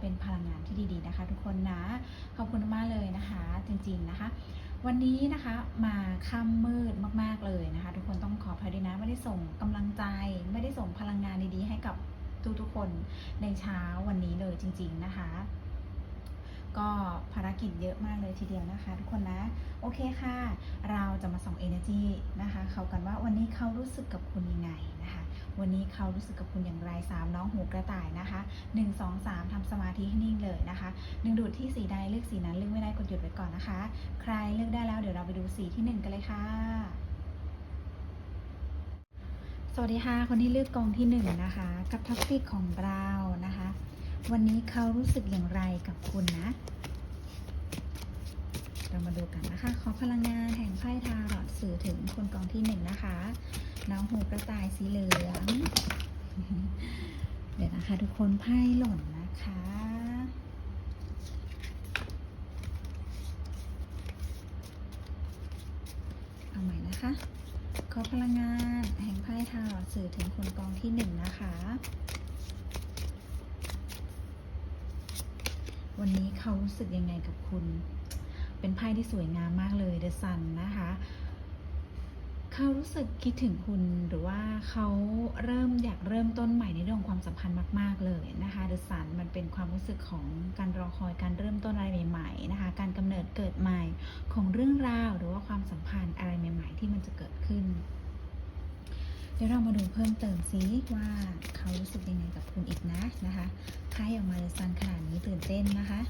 เป็นพลังงานที่ดีๆนะคะ ทุกคนนะขอบคุณมากเลยนะคะ จริงๆนะคะ วันนี้นะคะมาค่ำมืดมากๆเลยนะคะ ทุกคนต้องขออภัยด้วยนะไม่ได้ส่งกำลังใจ ไม่ได้ส่งพลังงานดีๆ ให้กับทุกๆคนในเช้าวันนี้เลยจริง ๆนะคะก็ภารกิจเยอะมากเลยทีเดียวนะคะ ทุกคนนะ โอเคค่ะ เราจะมาส่อง energy นะคะ เขากันว่าวันนี้เขารู้สึกกับคุณยังไงนะคะ วันนี้เขารู้สึกกับคุณอย่างไรสามน้องหูกระต่ายนะคะ1 2 3ทำสมาธิให้นิ่งเลยนะคะดึงดูดที่สีใดเลือกสีนั้นเลือกไม่ได้กดหยุดไว้ก่อนนะคะ ใครเลือกได้แล้วเดี๋ยวเราไปดูสีที่ 1 กันเลยค่ะสวัสดีค่ะ คนที่เลือกกองที่1นะคะ กับท็อปิกของเรานะคะ วันนี้เขารู้สึกอย่างไรกับคุณนะ เรามาดูกันนะคะ ขอพลังงานแห่งไพ่ทาร์อตสื่อถึงคนกองที่หนึ่งนะคะ น้องหูกระต่ายสีเหลือง เดี๋ยวนะคะ ทุกคนไพ่หล่นนะคะเอาใหม่นะคะ ขอพลังงานแห่งไพ่ทาร์อตสื่อถึงคนกองที่หนึ่งนะคะวันนี้เขารู้สึกยังไงกับคุณ เป็นไพ่ที่สวยงามมากเลย The Sun นะคะเขารู้สึกคิดถึงคุณหรือว่าเขาเริ่มอยากเริ่มต้นใหม่ในเรื่องความสัมพันธ์มาก ๆ เลยนะคะ The Sun มันเป็นความรู้สึกของการรอคอยการเริ่มต้นอะไรใหม่ๆนะคะการกำเนิดเกิดใหม่ของเรื่องราวหรือว่าความสัมพันธ์อะไรใหม่ ๆ ที่มันจะเกิดขึ้น เดี๋ยวเรามาดูเพิ่มเติมซิว่าเขารู้สึกยังไงกับคุณอีกนะนะคะไพ่ออกมาจะซันขนาดนี้ตื่นเต้นนะคะ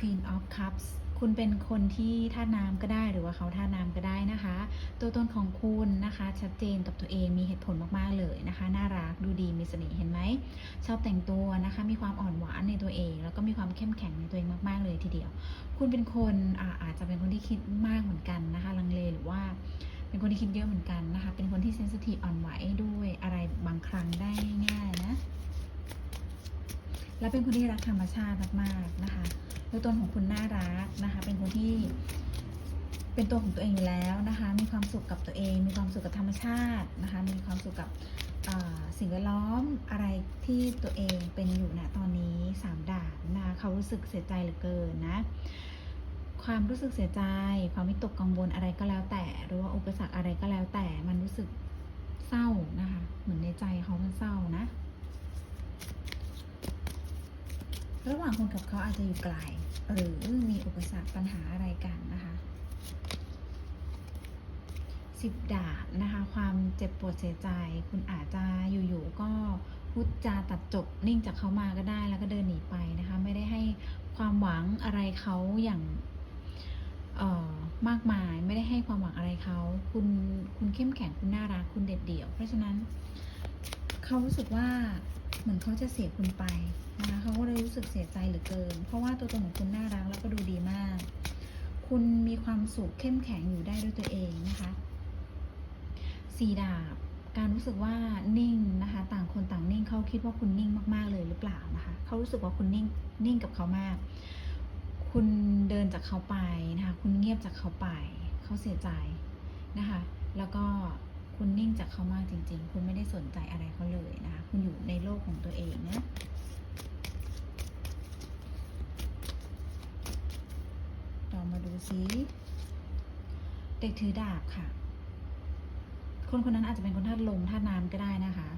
Queen of Cups คุณเป็นคนที่ท่าน้ำก็ได้หรือว่าเขาท่าน้ำก็ได้นะคะ ตัวตนของคุณนะคะ ชัดเจนกับตัวเองมีเหตุผลมากๆเลยนะคะ น่ารักดูดีมีเสน่ห์เห็นไหม ชอบแต่งตัวนะคะ มีความอ่อนหวานในตัวเอง แล้วก็มีความเข้มแข็งในตัวเองมากๆเลยทีเดียว คุณเป็นคนอาอาจจะเป็นคนที่คิดมากเหมือนกันนะคะลังเลหรือว่าเป็นคนที่คิดเยอะเหมือนกันนะคะ เป็นคนที่เซนซิทีฟอ่อนไหวด้วยอะไรบางครั้งได้ง่ายๆนะ และเป็นคนที่รักธรรมชาติมากๆนะคะ ตัวตนของคุณน่ารักนะคะ เป็นคนที่เป็นตัวของตัวเองอยู่แล้วนะคะ มีความสุขกับตัวเอง มีความสุขกับธรรมชาตินะคะ มีความสุขกับสิ่งแวดล้อมอะไรที่ตัวเองเป็นอยู่ณตอนนี้สามดาบนะคะเขารู้สึกเสียใจเหลือเกินนะ ความรู้สึกเสียใจ ความวิตกกังวลอะไรก็แล้วแต่ หรือว่าอุปสรรคอะไรก็แล้วแต่ มันรู้สึกเศร้านะคะ เหมือนในใจเขามันเศร้านะ ระหว่างคุณกับเขาอาจจะอยู่ไกล หรือมีอุปสรรคปัญหาอะไรกันนะคะสิบดาบนะคะ ความเจ็บปวดเสียใจ คุณอาจจะอยู่ๆก็พูดจาตัดจบนิ่งจากเขามาก็ได้แล้วก็เดินหนีไปนะคะ ไม่ได้ให้ความหวังอะไรเขาอย่างมากมายไม่ได้ให้ความหวังอะไรเขา คุณคุณเข้มแข็งคุณน่ารักคุณเด็ดเดี่ยว เพราะฉะนั้น เขารู้สึกว่าเหมือนเขาจะเสียคุณไปนะคะเขาก็เลยรู้สึกเสียใจเหลือเกิน เพราะว่าตัวตนของคุณน่ารักแล้วก็ดูดีมาก คุณมีความสุขเข้มแข็งอยู่ได้ด้วยตัวเองนะคะสีดาบการรู้สึกว่านิ่งนะคะ ต่างคนต่างนิ่งเขาคิดว่าคุณนิ่งมากๆเลยหรือเปล่านะคะเขารู้สึกว่าคุณนิ่งนิ่งกับเขามาก คุณเดินจากเขาไปนะคะ คุณเงียบจากเขาไป เขาเสียใจนะคะ แล้วก็ คุณนิ่งจากเขามากจริง ๆ คุณไม่ได้สนใจอะไรเขาเลยนะคะ คุณอยู่ในโลกของตัวเองนะ เรามาดูซิ เด็กถือดาบค่ะ คนคนนั้นอาจจะเป็นคนธาลมธาน้ำก็ได้นะคะ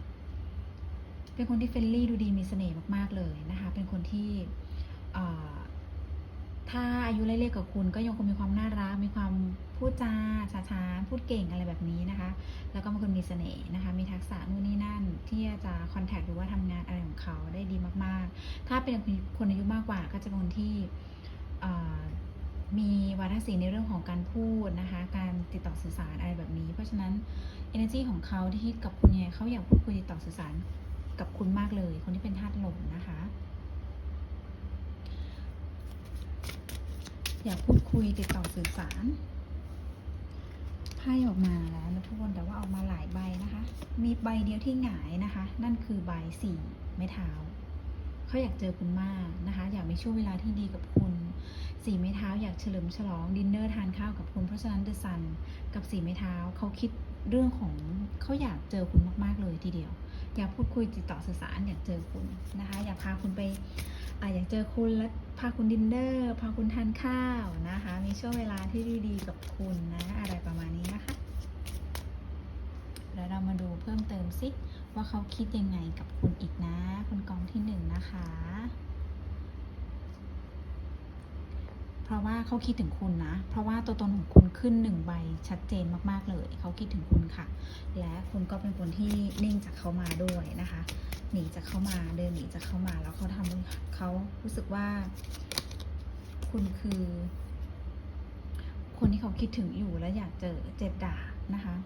เป็นคนที่เฟรนลี่ดูดีมีเสน่ห์มากๆเลยนะคะ เป็นคนที่ถ้าอายุไล่เรียกับคุณก็ยังคงมีความน่ารักมีความ พูดจาช้าๆพูดเก่งอะไรแบบนี้นะคะ แล้วก็เป็นคนมีเสน่ห์นะคะ มีทักษะนู่นนี่นั่น ที่จะคอนแทคหรือว่าทำงานอะไรของเขาได้ดีมากๆ ถ้าเป็นคนอายุมากกว่าก็จะเป็นคนที่มีวาทศิลป์ในเรื่องของการพูดนะคะ การติดต่อสื่อสารอะไรแบบนี้ เพราะฉะนั้น energy ของเขาที่คิดกับคุณเนี่ยเขาอยากพูดคุยติดต่อสื่อสารกับคุณมากเลย คนที่เป็นธาตุลมนะคะ อยากพูดคุยติดต่อสื่อสาร ไพ่ออกมาแล้วนะทุกคนแต่ว่าออกมาหลายใบนะคะ มีใบเดียวที่หงายนะคะ นั่นคือใบสี่ไม้เท้าเขาอยากเจอคุณมากนะคะ อยากมีช่วงเวลาที่ดีกับคุณสี่ไม้เท้าอยากเฉลิมฉลองดินเนอร์ทานข้าวกับคุณเพราะฉะนั้นเดอะซันกับสี่ไม้เท้าเขาคิดเรื่องของเขาอยากเจอคุณมากๆเลยทีเดียว อยากพูดคุยติดต่อสื่อสารอยากเจอคุณนะคะ อยากพาคุณไป อะอยากเจอคุณแล้วพาคุณดินเนอร์พาคุณทานข้าวนะคะ มีช่วงเวลาที่ดีๆกับคุณนะอะไรประมาณนี้นะคะ แล้วเรามาดูเพิ่มเติมสิว่าเขาคิดยังไงกับคุณอีกนะ คุณกองที่หนึ่งนะคะ เพราะว่าเขาคิดถึงคุณนะ เพราะว่าตัวตนของคุณขึ้นหนึ่งใบชัดเจนมากๆเลย เขาคิดถึง คุณก็เป็นคนที่นิ่งจากเขามาด้วยนะคะ หนีจากเขามาเดินหนีจากเขามาแล้วเขาทำให้เขารู้สึกว่า คุณคือ คนที่เขาคิดถึงอยู่และอยากเจอเจ็ดดาบนะคะ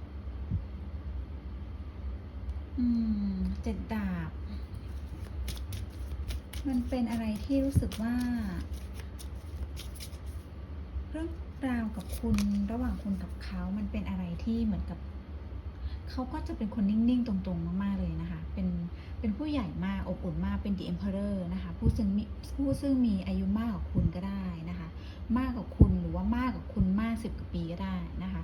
อืม เจ็ดดาบ มันเป็นอะไรที่รู้สึกว่า เรื่องราวกับคุณระหว่างคุณกับเขา มันเป็นอะไรที่เหมือนกับ เขาก็จะเป็นคนนิ่งๆ ตรงๆ มากๆเลยนะคะ เป็นเป็นผู้ใหญ่มากอบอุ่นมากเป็น The Emperor นะคะผู้ซึ่งมีผู้ซึ่งมีอายุมากกว่าคุณก็ได้นะคะ มากกว่าคุณหรือว่ามากกว่าคุณมากสิบกว่าปีก็ได้นะคะ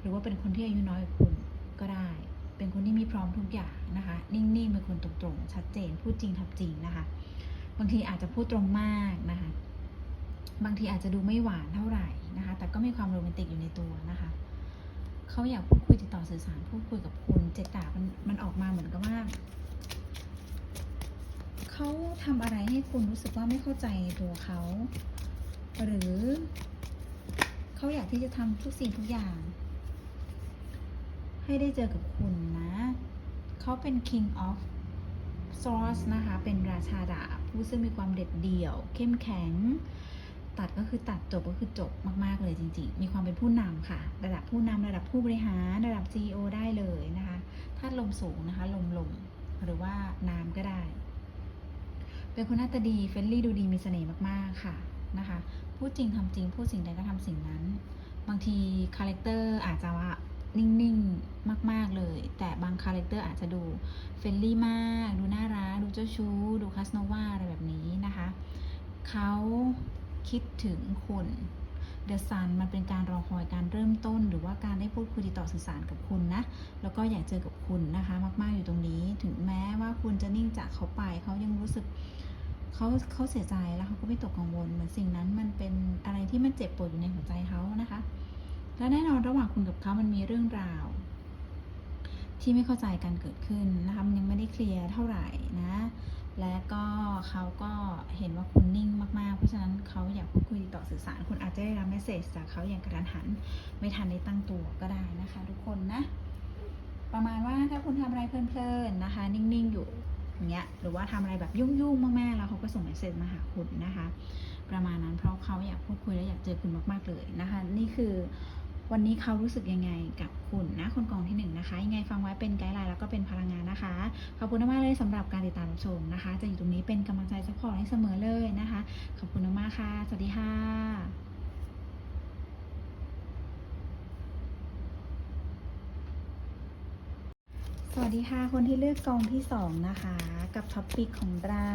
หรือว่าเป็นคนที่อายุน้อยกว่าคุณก็ได้ เป็นคนที่มีพร้อมทุกอย่างนะคะ นิ่งๆเป็นคนตรงๆ ชัดเจนพูดจริงทำจริงนะคะ บางทีอาจจะพูดตรงมากนะคะ บางทีอาจจะดูไม่หวานเท่าไหร่นะคะ แต่ก็มีความโรแมนติกอยู่ในตัวนะคะ เขาอยากพูดคุยติดต่อสื่อสารพูดคุยกับคุณเจตดาบมันมันออกมาเหมือนกับว่าเขาทำอะไรให้คุณรู้สึกว่าไม่เข้าใจตัวเขา หรือเขาอยากที่จะทำทุกสิ่งทุกอย่าง ให้ได้เจอกับคุณนะเขาเป็น king of swords นะคะ เป็นราชาดาบผู้ซึ่งมีความเด็ดเดี่ยว เข้มแข็ง ตัดก็คือตัดจบก็คือจบมาก ๆ เลยจริง ๆ มีความเป็นผู้นำค่ะ ระดับผู้นำระดับผู้บริหารระดับ CEO ได้เลยนะคะธาตุลมสูงนะคะลมลมหรือว่าน้ำก็ได้ เป็นคนหน้าตาดีเฟรนลี่ดูดีมีเสน่ห์มากๆค่ะนะคะพูดจริงทำจริงพูดสิ่งใดก็ทำสิ่งนั้น บางทีคาแรคเตอร์อาจจะว่านิ่งๆ มาก ๆ เลย แต่บางคาแรคเตอร์อาจจะดูเฟรนลี่มาก ดูน่ารัก ดูเจ้าชู้ ดูคาสโนวาอะไรแบบนี้นะคะ เขา คิดถึงคุณเดอะซันมันเป็นการรอคอยการเริ่มต้น หรือว่าการได้พูดคุยติดต่อสื่อสารกับคุณนะ แล้วก็อยากเจอกับคุณนะคะ มากๆอยู่ตรงนี้ ถึงแม้ว่าคุณจะนิ่งจากเขาไปเขายังรู้สึกเขาเขาเสียใจแล้วเขาก็ไม่ตกกังวล เหมือนสิ่งนั้นมันเป็นอะไรที่มันเจ็บปวดอยู่ในหัวใจเขานะคะ และแน่นอนระหว่างคุณกับเขามันมีเรื่องราว ที่ไม่เข้าใจกันเกิดขึ้นนะคะมันยังไม่ได้เคลียร์เท่าไหร่นะ และก็เขาก็เห็นว่าคุณ ราะฉะนั้นเขาอยากพูดคุยติดต่อสื่อสาร คุณอาจจะได้รับเมสเซจจากเขาอย่างกระทันหัน ไม่ทันได้ตั้งตัวก็ได้นะคะ ทุกคนนะ ประมาณว่าถ้าคุณทำอะไรเพลินๆนะคะ นิ่งๆอยู่อย่างเงี้ยหรือว่าทำอะไรแบบยุ่งๆมากๆแล้วเขาก็ส่งเมสเซจมาหาคุณนะคะ ประมาณนั้นเพราะเขาอยากพูดคุยและอยากเจอคุณมากๆเลยนะคะ นี่คือ วันนี้เขารู้สึกยังไงกับคุณนะคนกองที่หนึ่งนะคะยังไงฟังไว้เป็นไกด์ไลน์แล้วก็เป็นพลังงานนะคะ ขอบคุณมากๆเลยสำหรับการติดตามชมนะคะ จะอยู่ตรงนี้เป็นกำลังใจซัพพอร์ตให้เสมอเลยนะคะ ขอบคุณมากๆค่ะ สวัสดีค่ะสวัสดีค่ะ คนที่เลือกกองที่สองนะคะ กับท็อปปิกของเรา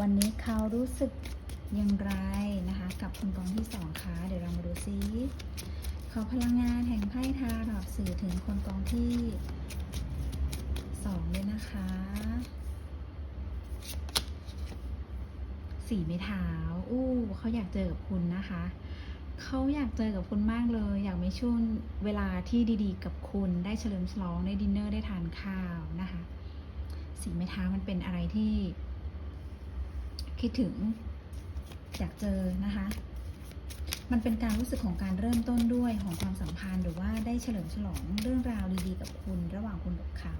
วันนี้เขารู้สึกอย่างไรนะคะ กับคนกองที่สองคะเดี๋ยวเรามาดูซิ ขอพลังงานแห่งไพ่ทาร์อสื่อถึงคนกองที่สองเลยนะคะ สี่ไม้เท้า อู้เขาอยากเจอกับคุณนะคะ เขาอยากเจอกับคุณมากเลย อยากมีช่วงเวลาที่ดีๆ กับคุณ ได้เฉลิมฉลอง ได้ดินเนอร์ ได้ทานข้าวนะคะ สีไม้เท้ามันเป็นอะไรที่ คิดถึง อยากเจอนะคะ มันเป็นการรู้สึกของการเริ่มต้นด้วยของความสัมพันธ์ หรือว่าได้เฉลิมฉลองเรื่องราวดีๆกับคุณระหว่างคุณกับเขา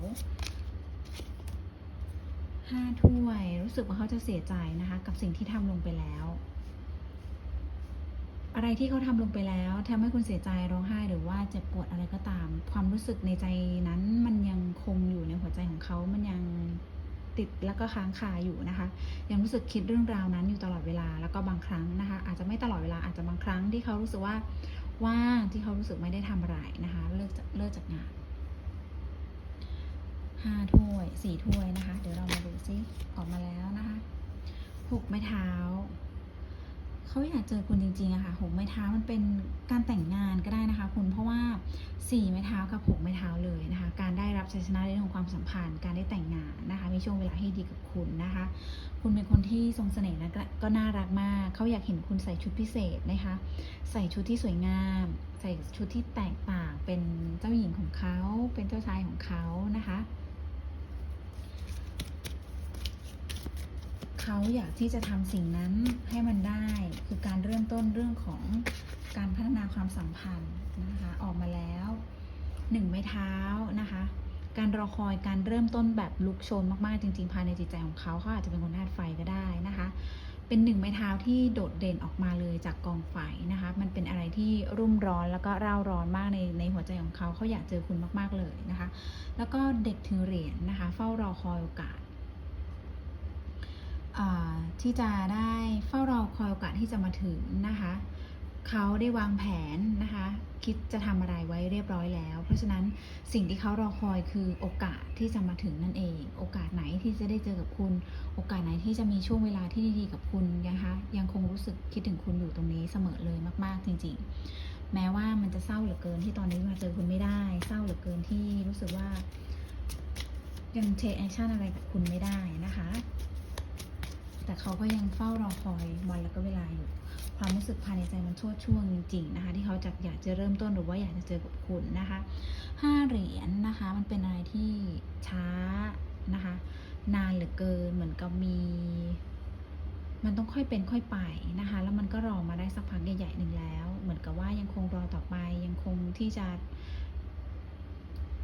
ห้าถ้วย รู้สึกว่าเขาจะเสียใจนะคะ กับสิ่งที่ทำลงไปแล้ว อะไรที่เขาทำลงไปแล้วทำให้คุณเสียใจร้องไห้หรือว่าเจ็บปวดอะไรก็ตาม ความรู้สึกในใจนั้นมันยังคงอยู่ในหัวใจของเขามันยัง ติดแล้วก็ค้างคาอยู่นะคะ ยังรู้สึกคิดเรื่องราวนั้นอยู่ตลอดเวลาแล้วก็บางครั้งนะคะ อาจจะไม่ตลอดเวลาอาจจะบางครั้งที่เขารู้สึกว่าว่างที่เขารู้สึกไม่ได้ทำอะไรนะคะเลิกจากเลิกจากงานห้าถ้วยสี่ถ้วยนะคะ เดี๋ยวเรามาดูซิออกมาแล้วนะคะหกไม้เท้า เขาอยากเจอคุณจริงๆอะค่ะหกไม้เท้ามันเป็นการแต่งงานก็ได้นะคะ คุณเพราะว่าสี่ไม้เท้ากับหกไม้เท้าเลยนะคะ การได้รับชัยชนะในเรื่องของความสัมพันธ์ การได้แต่งงานนะคะ มีช่วงเวลาที่ดีกับคุณนะคะ คุณเป็นคนที่ทรงเสน่ห์นะก็น่ารักมากเขาอยากเห็นคุณใส่ชุดพิเศษนะคะ ใส่ชุดที่สวยงาม ใส่ชุดที่แตกต่างเป็นเจ้าหญิงของเขาเป็นเจ้าชายของเขานะคะ เขาอยากที่จะทำสิ่งนั้นให้มันได้ คือการเริ่มต้นเรื่องของการพัฒนาความสัมพันธ์นะคะออกมาแล้วหนึ่งไม้เท้านะคะ การรอคอยการเริ่มต้นแบบลุกโชนมากๆจริงๆภายในจิตใจของเขาเขาอาจจะเป็นคนธาตุไฟก็ได้นะคะ เป็นหนึ่งไม้เท้าที่โดดเด่นออกมาเลยจากกองไฟนะคะ มันเป็นอะไรที่รุ่มร้อนแล้วก็เร่าร้อนมากในในหัวใจของเขาเขาอยากเจอคุณมากๆเลยนะคะ แล้วก็เด็กถือเหรียญนะคะ เฝ้ารอคอยโอกาส ที่จะได้เฝ้ารอคอยโอกาสที่จะมาถึงนะคะเขาได้วางแผนนะคะ คิดจะทำอะไรไว้เรียบร้อยแล้ว เพราะฉะนั้นสิ่งที่เขารอคอยคือโอกาสที่จะมาถึงนั่นเอง โอกาสไหนที่จะได้เจอกับคุณ โอกาสไหนที่จะมีช่วงเวลาที่ดีๆกับคุณนะคะยังคงรู้สึกคิดถึงคุณอยู่ตรงนี้เสมอเลยมาก ๆ จริง ๆ แม้ว่ามันจะเศร้าเหลือเกินที่ตอนนี้มาเจอคุณไม่ได้ เศร้าเหลือเกินที่รู้สึกว่ายังเทคแอคชั่นอะไรกับคุณไม่ได้นะคะ แต่เขาก็ยังเฝ้ารอคอยวันแล้วก็เวลาอยู่ ความรู้สึกภายในใจมันชั่วช่วงจริงๆนะคะที่เขาจะอยากจะเริ่มต้นหรือว่าอยากจะเจอกับคุณนะคะห้าเหรียญนะคะ มันเป็นอะไรที่ช้านะคะ นานเหลือเกินเหมือนกับมี มันต้องค่อยเป็นค่อยไปนะคะ แล้วมันก็รอมาได้สักพักใหญ่ๆหนึ่งแล้ว เหมือนกับว่ายังคงรอต่อไปยังคงที่จะ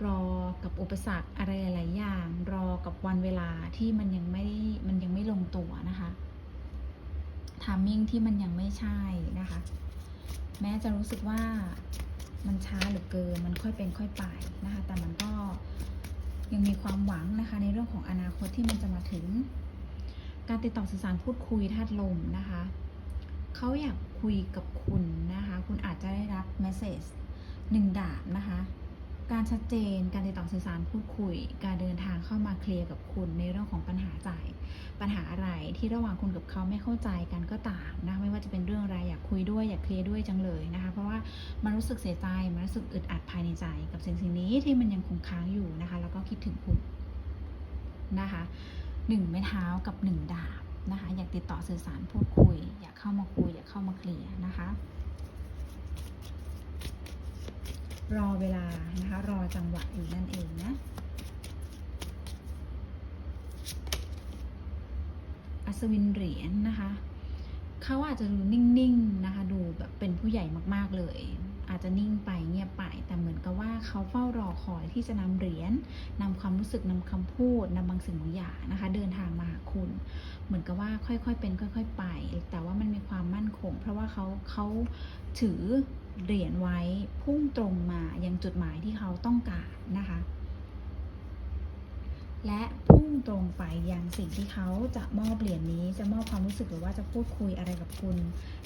รอกับอุปสรรคอะไรหลายอย่าง รอกับวันเวลาที่มันยังไม่ได้มันยังไม่ลงตัวนะคะทามมิ่งที่มันยังไม่ใช่นะคะ แม้จะรู้สึกว่ามันช้าหลือเกินมันค่อยเป็นค่อยไปนะคะ แต่มันก็ยังมีความหวังนะคะ ในเรื่องของอนาคตที่มันจะมาถึง การติดต่อสื่อสารพูดคุยธาตุลมนะคะเขาอยากคุยกับคุณนะคะ คุณอาจจะได้รับเมสเซจหนึ่งดาบนะคะ การชัดเจน การติดต่อสื่อสารพูดคุย การเดินทางเข้ามาเคลียร์กับคุณในเรื่องของปัญหาใจปัญหาอะไรที่ระหว่างคุณกับเขาไม่เข้าใจกันก็ตามนะไม่ว่าจะเป็นเรื่องอะไรอยากคุยด้วยอยากเคลียร์ด้วยจังเลยนะคะ เพราะว่ามันรู้สึกเสียใจมันรู้สึกอึดอัดภายในใจกับสิ่งสิ่งนี้ที่มันยังคงค้างอยู่นะคะ แล้วก็คิดถึงคุณนะคะหนึ่งไม้เท้ากับหนึ่งดาบนะคะ อยากติดต่อสื่อสารพูดคุย อยากเข้ามาคุย อยากเข้ามาเคลียร์นะคะ รอเวลานะคะ รอจังหวะอยู่นั่นเองนะอัศวินเหรียญนะคะ เขาอาจจะดูนิ่งๆนะคะ ดูแบบเป็นผู้ใหญ่มากๆเลย อาจจะนิ่งไปเงียบไปแต่เหมือนกับว่าเขาเฝ้ารอคอยที่จะนำเหรียญนำความรู้สึกนำคำพูดนำบางสิ่งบางอย่างนะคะ เดินทางมาหาคุณ เหมือนกับว่าค่อยๆเป็น ค่อย ๆ ไป แต่ว่ามันมีความมั่นคง เพราะว่าเขาเขาถือ เหรียญไว้พุ่งตรงมายังจุดหมายที่เขาต้องการนะคะ และพุ่งตรงไปยังสิ่งที่เขาจะมอบเหรียญนี้จะมอบความรู้สึกหรือว่าจะพูดคุยอะไรกับคุณ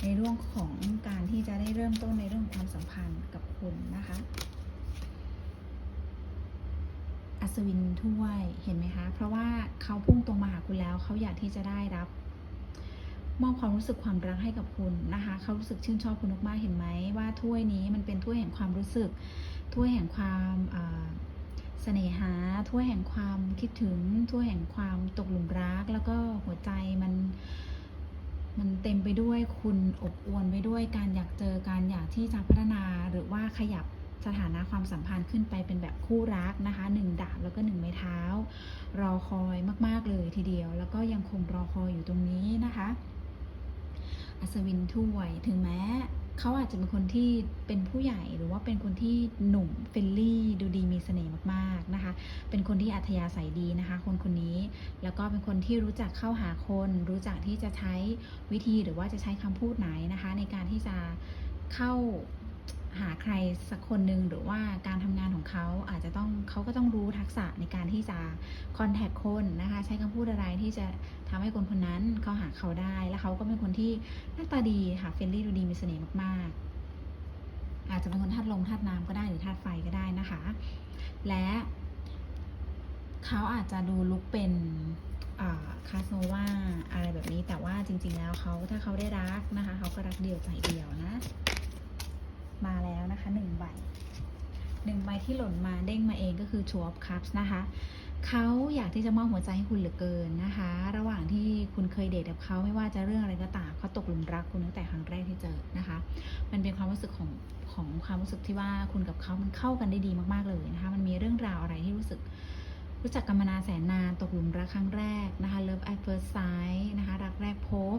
ในเรื่องของการที่จะได้เริ่มต้นในเรื่องของความสัมพันธ์กับคุณนะคะอัศวินถ้วยเห็นไหมคะ เพราะว่าเขาพุ่งตรงมาหาคุณแล้วเขาอยากที่จะได้รับ มอบความรู้สึกความรักให้กับคุณนะคะเขารู้สึกชื่นชอบคุณมากๆเห็นไหมว่าถ้วยนี้มันเป็นถ้วยแห่งความรู้สึก ถ้วยแห่งความเสน่หา ถ้วยแห่งความคิดถึง ถ้วยแห่งความตกหลุมรัก แล้วก็หัวใจมันมันเต็มไปด้วยคุณอบอวลไปด้วยการอยากเจอการอยากที่จะพัฒนาหรือว่าขยับสถานะความสัมพันธ์ขึ้นไปเป็นแบบคู่รักนะคะหนึ่งดาบแล้วก็หนึ่งไม้เท้า รอคอยมาก ๆ เลยทีเดียว แล้วก็ยังคงรอคอยอยู่ตรงนี้นะคะ อัศวินถ้วย ถึงแม้เขาอาจจะเป็นคนที่เป็นผู้ใหญ่หรือว่าเป็นคนที่หนุ่มเฟลลี่ดูดีมีเสน่ห์มากๆนะคะ เป็นคนที่อัธยาศัยดีนะคะ คนคนนี้ แล้วก็เป็นคนที่รู้จักเข้าหาคน รู้จักที่จะใช้วิธีหรือว่าจะใช้คำพูดไหนนะคะ ในการที่จะเข้า หาใครสักคนหนึ่งหรือว่าการทำงานของเขาอาจจะต้องเขาก็ต้องรู้ทักษะในการที่จะคอนแทคคนนะคะใช้คำพูดอะไรที่จะทำให้คนคนนั้นเขาหาเขาได้ แล้วเขาก็เป็นคนที่หน้าตาดีค่ะเฟรนลี่ดูดีมีเสน่ห์มากๆ อาจจะเป็นคนธาตุลมธาตุน้ำก็ได้หรือธาตุไฟก็ได้นะคะ และเขาอาจจะดูลุกเป็นคาสโนวาอะไรแบบนี้แต่ว่าจริง ๆ แล้วเขาถ้าเขาได้รักนะคะเขาก็รักเดียวใจเดียวนะ มาแล้วนะคะหนึ่งใบหนึ่งใบที่หล่นมาเด้งมาเองก็คือ Two of Cups นะคะเขาอยากที่จะมอบหัวใจให้คุณเหลือเกินนะคะ ระหว่างที่คุณเคยเดทกับเขาไม่ว่าจะเรื่องอะไรก็ตามเขาตกหลุมรักคุณตั้งแต่ครั้งแรกที่เจอนะคะ มันเป็นความรู้สึกของของความรู้สึกที่ว่าคุณกับเขามันเข้ากันได้ดีมากๆเลยนะคะ มันมีเรื่องราวอะไรที่รู้สึก รู้จักกันมานานแสนนานตกหลุมรักครั้งแรกนะคะ love at first sight นะคะรักแรกพบ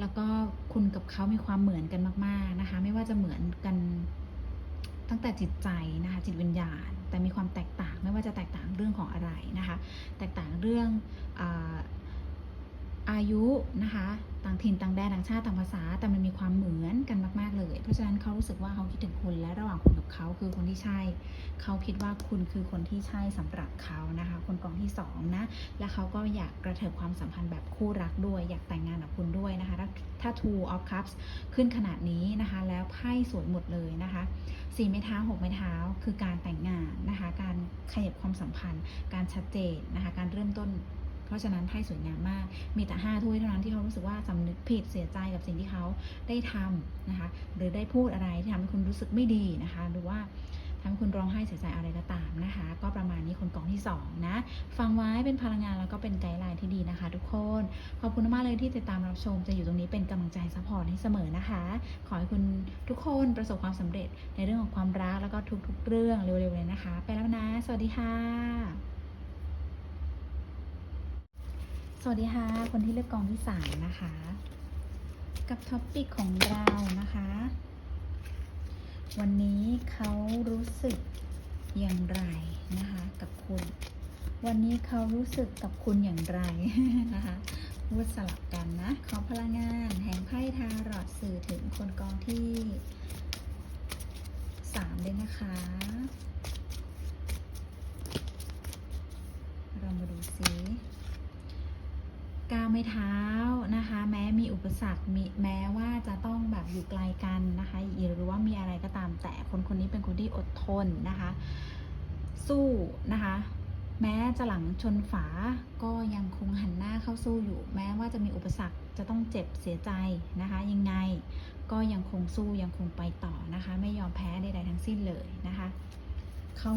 แล้วก็คุณกับเขามีความเหมือนกันมาก ๆนะคะ ไม่ว่าจะเหมือนกันตั้งแต่จิตใจนะคะจิตวิญญาณ แต่มีความแตกต่างไม่ว่าจะแตกต่างเรื่องของอะไรนะคะ แตกต่างเรื่องอาอายุนะคะ ต่างถิ่นต่างแดนต่างชาติต่างภาษา แต่มันมีความเหมือน เพราะฉะนั้นเขารู้สึกว่าเขาคิดถึงคุณและระหว่างคุณกับเขาคือคนที่ใช่ เขาคิดว่าคุณคือคนที่ใช่สำหรับเขานะคะ คนกองที่สองนะ และเขาก็อยากกระเถิบความสัมพันธ์แบบคู่รักด้วย อยากแต่งงานกับคุณด้วยนะคะถ้าถ้า two of cups ขึ้นขนาดนี้นะคะ แล้วไพ่สวยหมดเลยนะคะสี่ไม้เท้าหกไม้เท้าคือการแต่งงานนะคะ การขยับความสัมพันธ์ การชัดเจนนะคะ การเริ่มต้น เพราะฉะนั้นไพ่สวยงามมาก มีแต่ห้าถ้วยเท่านั้นที่เขารู้สึกว่าสำนึกผิดเสียใจกับสิ่งที่เขาได้ทำนะคะ หรือได้พูดอะไรที่ทำให้คุณรู้สึกไม่ดีนะคะ หรือว่าทำให้คุณร้องไห้เสียใจอะไรก็ตามนะคะ ก็ประมาณนี้คนกองที่สองนะฟังไว้เป็นพลังงานแล้วก็เป็นไกด์ไลน์ที่ดีนะคะ ทุกคนขอบคุณมากเลยที่ติดตามรับชม จะอยู่ตรงนี้เป็นกำลังใจซัพพอร์ตให้เสมอนะคะ ขอให้คุณทุกคนประสบความสำเร็จในเรื่องของความรักแล้วก็ทุกๆ เรื่องเร็วๆเลยนะคะ ไปแล้วนะ สวัสดีค่ะ ส วัสดีค่ะ คนที่เลือกกองที่สามนะคะ กับท็อปปิกของเรานะคะ วันนี้เขารู้สึกอย่างไรนะคะ กับคุณ วันนี้เขารู้สึกกับคุณอย่างไรนะคะพูดสลับกันนะ ขอพลังงานแห่งไพ่ทารอดสื่อถึงคนกองที่สามเลยนะคะ เรามาดูซิ ก้าวไม่เท้านะคะ แม้มีอุปสรรคมีแม้ว่าจะต้องแบบอยู่ไกลกันนะคะหรือว่ามีอะไรก็ตามแต่คนคนนี้เป็นคนที่อดทนนะคะ สู้นะคะ แม้จะหลังชนฝาก็ยังคงหันหน้าเข้าสู้อยู่ แม้ว่าจะมีอุปสรรคจะต้องเจ็บเสียใจนะคะ ยังไงก็ยังคงสู้ยังคงไปต่อนะคะ ไม่ยอมแพ้ใดๆทั้งสิ้นเลยนะคะเขา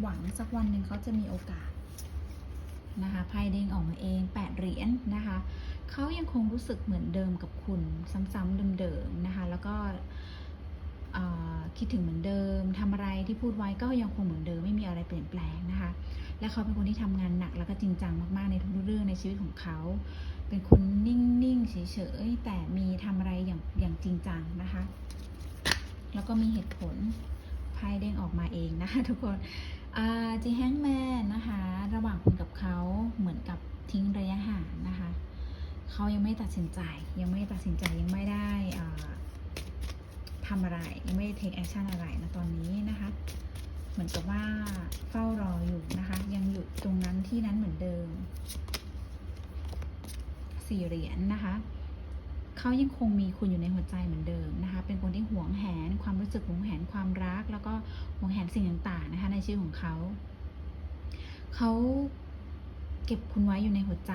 หวังสักวันหนึ่งเขาจะมีโอกาส นะคะไพ่เด้งออกมาเอง8เหรียญนะคะเขายังคงรู้สึกเหมือนเดิมกับคุณ ซ้ำๆเดิมๆนะคะ แล้วก็คิดถึงเหมือนเดิมทำอะไรที่พูดไว้ก็ยังคงเหมือนเดิมไม่มีอะไรเปลี่ยนแปลงนะคะ และเขาเป็นคนที่ทำงานหนักแล้วก็จริงจังมากๆในทุกเรื่องในชีวิตของเขา เป็นคนนิ่งๆเฉยๆแต่มีทำอะไรอย่างอย่างจริงจังนะคะ แล้วก็มีเหตุผลไพ่เด้งออกมาเองนะคะทุกคน จีแฮงแมนนะคะ ระหว่างคุณกับเขาเหมือนกับทิ้งระยะห่างนะคะ เขายังไม่ตัดสินใจ ยังไม่ตัดสินใจยังไม่ได้ทำอะไรยังไม่ได้ take action อะไรนะตอนนี้นะคะ เหมือนกับว่าเฝ้ารออยู่นะคะ ยังอยู่ตรงนั้นที่นั้นเหมือนเดิมสี่เหรียญนะคะ เขายังคงมีคุณอยู่ในหัวใจเหมือนเดิมนะคะ เป็นคนที่หวงแหนความรู้สึกหวงแหนความรัก แล้วก็หวงแหนสิ่งต่างๆนะคะในชีวิตของเขา เขาเก็บคุณไว้อยู่ในหัวใจ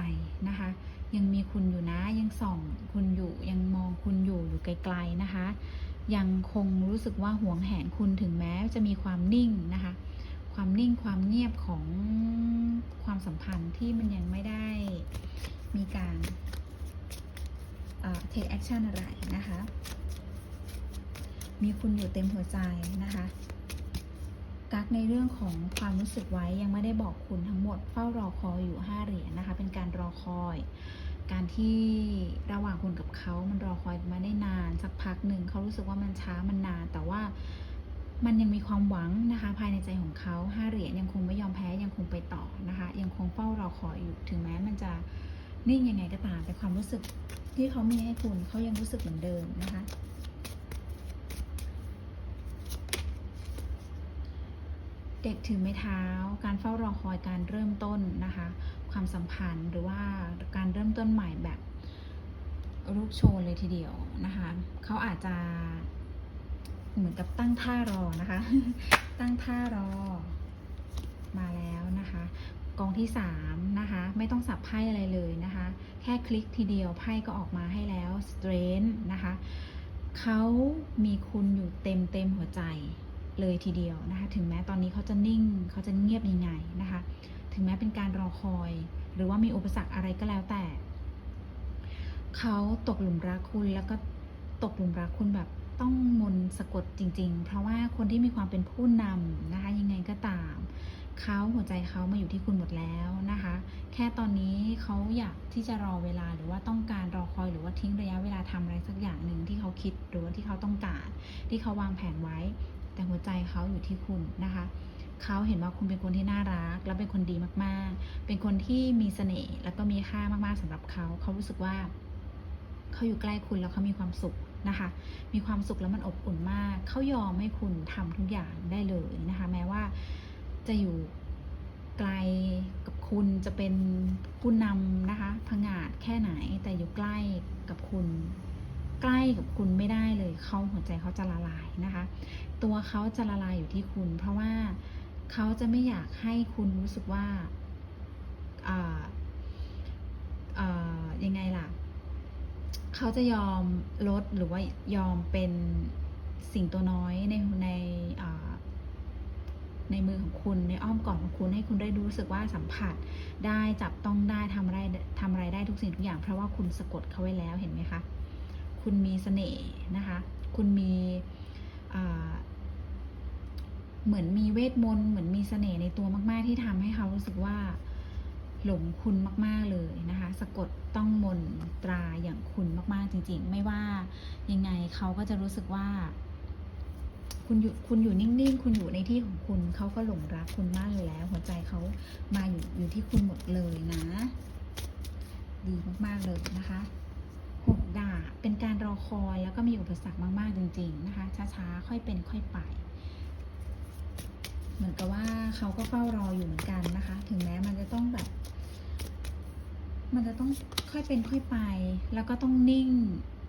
นะคะ ยังมีคุณอยู่นะ ยังส่องคุณอยู่ ยังมองคุณอยู่อยู่ไกล ๆนะคะ ยังคงรู้สึกว่าหวงแหนคุณถึงแม้จะมีความนิ่งนะคะ ความนิ่งความเงียบของความสัมพันธ์ที่มันยังไม่ได้มีการ เทคแอคชั่นอะไรนะคะ มีคุณอยู่เต็มหัวใจนะคะกักในเรื่องของความรู้สึกไว้ยังไม่ได้บอกคุณทั้งหมดเฝ้ารอคอยอยู่ 5 เหรียญนะคะ เป็นการรอคอย การที่ระหว่างคุณกับเขา มันรอคอยมาได้นานสักพักหนึ่งเขารู้สึกว่ามันช้ามันนาน แต่ว่ามันยังมีความหวังนะคะ ภายในใจของเขาห้าเหรียญยังคงไม่ยอมแพ้ยังคงไปต่อนะคะ ยังคงเฝ้ารอคอยอยู่ถึงแม้มันจะนิ่งยังไงก็ตามแต่ความรู้สึก ที่เขามีให้คุณเขายังรู้สึกเหมือนเดิมนะคะ เด็กถือไม้เท้า การเฝ้ารอคอยการเริ่มต้นนะคะ ความสัมพันธ์หรือว่าการเริ่มต้นใหม่แบบรูปโชว์เลยทีเดียวนะคะเขาอาจจะเหมือนกับตั้งท่ารอนะคะ ตั้งท่ารอมาแล้วนะคะ กองที่สามนะคะไม่ต้องสับไพ่อะไรเลยนะคะแค่คลิกทีเดียวไพ่ก็ออกมาให้แล้ว strength นะคะเขามีคุณอยู่เต็มเต็มหัวใจเลยทีเดียวนะคะถึงแม้ตอนนี้เขาจะนิ่งเขาจะเงียบยังไงนะคะถึงแม้เป็นการรอคอย หรือว่ามีอุปสรรคอะไรก็แล้วแต่เขาตกหลุมรักคุณแล้วก็ตกหลุมรักคุณแบบต้องมนต์สะกดจริง ๆ เพราะว่าคนที่มีความเป็นผู้นำนะคะยังไงก็ตาม เขาหัวใจเขามาอยู่ที่คุณหมดแล้วนะคะ แค่ตอนนี้เขาอยากที่จะรอเวลาหรือว่าต้องการรอคอยหรือว่าทิ้งระยะเวลาทำอะไรสักอย่างหนึ่งที่เขาคิดหรือว่าที่เขาต้องการ ที่เขาวางแผนไว้ แต่หัวใจเขาอยู่ที่คุณนะคะเขาเห็นว่าคุณเป็นคนที่น่ารัก และเป็นคนดีมากๆ เป็นคนที่มีเสน่ห์แล้วก็มีค่ามากๆสำหรับเขา เขารู้สึกว่าเขาอยู่ใกล้คุณแล้วเขามีความสุขนะคะ มีความสุขแล้วมันอบอุ่นมาก เขายอมให้คุณทำทุกอย่างได้เลยนะคะ แม้ว่า จะอยู่ไกลกับคุณจะเป็นผู้นำนะคะผงาดแค่ไหนแต่อยู่ใกล้กับคุณ ใกล้กับคุณไม่ได้เลยเขาหัวใจเขาจะละลายนะคะ ตัวเขาจะละลายอยู่ที่คุณ เพราะว่าเขาจะไม่อยากให้คุณรู้สึกว่าอ่าอ่ายังไงล่ะ เขาจะยอมลดหรือว่ายอมเป็นสิ่งตัวน้อยในในอ่า ในมือของคุณในอ้อมกอดของคุณให้คุณได้รู้สึกว่าสัมผัส ได้จับต้องได้ทำอะไรทำอะไรได้ทุกสิ่งทุกอย่าง เพราะว่าคุณสะกดเขาไว้แล้วเห็นไหมคะ คุณมีเสน่ห์นะคะ คุณมีเหมือนมีเวทมนต์เหมือนมีเสน่ห์ในตัวมาก ๆ ที่ทำให้เขารู้สึกว่าหลงคุณมาก ๆ เลยนะคะ สะกดต้องมนตราอย่างคุณมาก ๆ จริง ๆ ไม่ว่ายังไงเขาก็จะรู้สึกว่า คุณอยู่คุณอยู่นิ่งๆ คุณอยู่ในที่ของคุณ เขาก็หลงรักคุณมากอยู่แล้ว หัวใจเขามาอยู่อยู่ที่คุณหมดเลยนะ ดีมากๆเลยนะคะหกดาบเป็นการรอคอยแล้วก็มีอุปสรรคมากๆจริง ๆ นะคะ ช้าๆ ค่อยเป็นค่อยไป เหมือนกับว่าเขาก็เฝ้ารออยู่เหมือนกันนะคะ ถึงแม้มันจะต้องแบบ มันจะต้องค่อยเป็นค่อยไป แล้วก็ต้องนิ่ง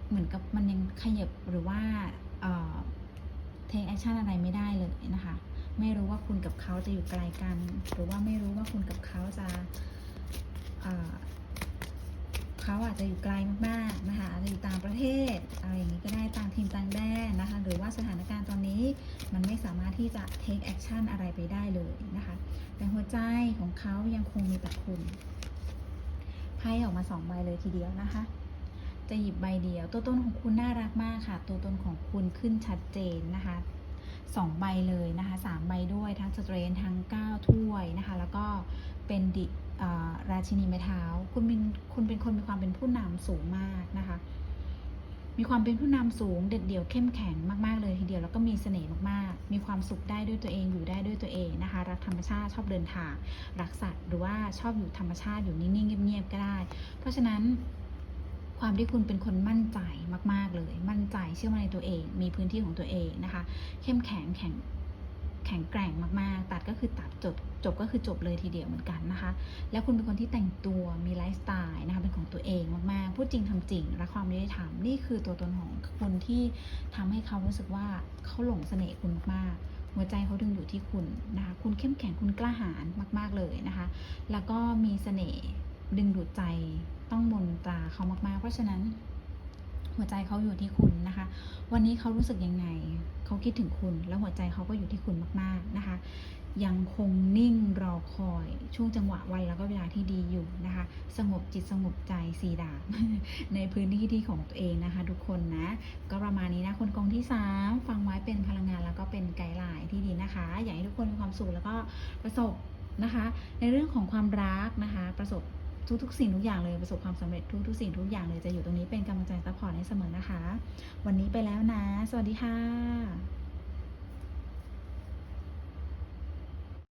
เหมือนกับมันยังขยับหรือว่าเทคแอคชั่นอะไรไม่ได้เลยนะคะ ไม่รู้ว่าคุณกับเขาจะอยู่ไกลกัน หรือว่าไม่รู้ว่าคุณกับเขาจะเอ่อเขาอาจจะอยู่ไกลมากๆนะคะอาจจะอยู่ต่างประเทศอะไรอย่างนี้ก็ได้ต่างทีมต่างแดนนะคะ หรือว่าสถานการณ์ตอนนี้มันไม่สามารถที่จะ take action อะไรไปได้เลยนะคะ แต่หัวใจของเขายังคงมีแต่คุณไพ่ออกมาสองใบเลยทีเดียวนะคะ จะหยิบใบเดียว ตัวตนของคุณน่ารักมากค่ะ ตัวตนของคุณขึ้นชัดเจนนะคะสองใบเลยนะคะสามใบด้วยทั้งสเตรนทั้งเก้าถ้วยนะคะแล้วก็เป็นดิราชินีไม้เท้า คุณเป็นคุณเป็นคนมีความเป็นผู้นำสูงมากนะคะ มีความเป็นผู้นำสูงเด็ดเดี่ยวเข้มแข็งมากๆเลยทีเดียวแล้วก็มีเสน่ห์มากๆ มีความสุขได้ด้วยตัวเองอยู่ได้ด้วยตัวเองนะคะ รักธรรมชาติชอบเดินทางรักสัตว์หรือว่าชอบอยู่ธรรมชาติอยู่นิ่งๆเงียบๆก็ได้ เพราะฉะนั้น ความที่คุณเป็นคนมั่นใจมาก ๆ เลย มั่นใจเชื่อมั่นในตัวเอง มีพื้นที่ของตัวเองนะคะ เข้มแข็งแข็งแข็งแกร่งมาก ๆ ตัดก็คือตัดจบจบก็คือจบเลยทีเดียวเหมือนกันนะคะ แล้วคุณเป็นคนที่แต่งตัวมีไลฟ์สไตล์นะคะ เป็นของตัวเองมาก ๆ พูดจริงทำจริงรักความยุติธรรมนี่คือตัวตนของคุณที่ทำให้เขารู้สึกว่าเขาหลงเสน่ห์คุณมากหัวใจเขาดึงอยู่ที่คุณนะคะ คุณเข้มแข็งคุณกล้าหาญมาก ๆ เลยนะคะ แล้วก็มีเสน่ห์ ดึงดูดใจต้องมนตราเขามากๆ เพราะฉะนั้นหัวใจเขาอยู่ที่คุณนะคะ วันนี้เขารู้สึกยังไง เขาคิดถึงคุณ แล้วหัวใจเขาก็อยู่ที่คุณมาก ๆนะคะ ยังคงนิ่งรอคอย ช่วงจังหวะวันแล้วก็เวลาที่ดีอยู่นะคะ สงบจิตสงบใจสีดาบในพื้นที่ที่ของตัวเองนะคะ ทุกคนนะ ก็ประมาณนี้นะ คนกองที่3ฟังไว้เป็นพลังงานแล้วก็เป็นไกด์ไลน์ที่ดีนะคะ อยากให้ทุกคนมีความสุขแล้วก็ประสบนะคะ ในเรื่องของความรักนะคะ ประสบ ทุกๆ สิ่งทุกอย่างเลยประสบความสำเร็จทุกๆ สิ่งทุกอย่างเลยจะอยู่ตรงนี้เป็นกำลังใจซัพพอร์ตให้เสมอนะคะ วันนี้ไปแล้วนะ สวัสดีค่ะ